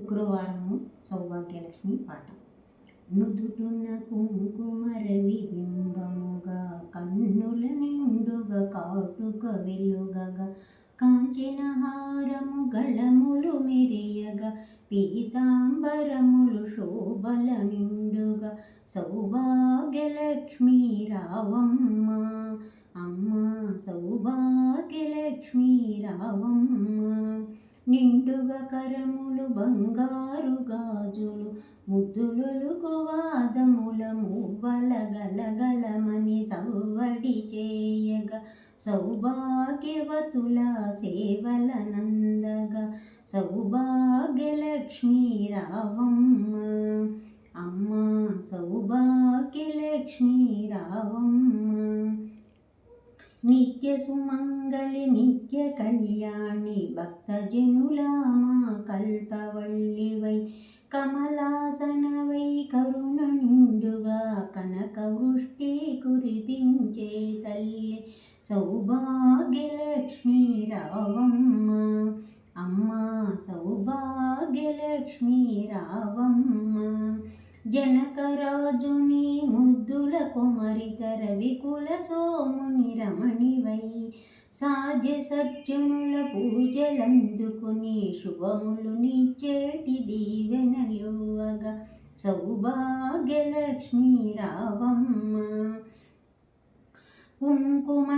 శుక్రవారము సౌభాగ్యలక్ష్మి పాట. నుదుటున్న కుంకుమరవి బింబముగా కన్నుల నిండుగా కాటుక వెలుగగా కాంచిన హారము గళములు మెరియగా పీతాంబరములు శోభల నిండుగా సౌభాగ్యలక్ష్మి రావమ్మ అమ్మ సౌభాగ్యలక్ష్మి రావమ్మ. నిండుగా గాజులు బంగారు గాజులు ముద్దులొలుకు వాదముల మువ్వల గలగలమని సవ్వడి చేయగా సౌభాగ్యవతుల సేవల నందగా సౌభాగ్యలక్ష్మి రావమ్మ. అమ్మ సౌభాగ్యలక్ష్మి రావమ్మ. నిత్య సుమంగళి నిత్య కళ్యాణి భక్తజనులా కల్పవల్లివై కమలాసనవై కరుణ నిండుగా కనక వృష్టి కురిపించే తల్లి సౌభాగ్యలక్ష్మి రావమ్మ. అమ్మ సౌభాగ్యలక్ష్మి రావమ్మ. జనకరాజుని ముద్దుల కుమరిత రవికుల సోముని రమణివై సాధ్య సత్యముల పూజలందుకుని శుభములు నిచ్చేటి దీవెనలువగా సౌభాగ్యలక్ష్మీ రావమ్మ కుంకుమ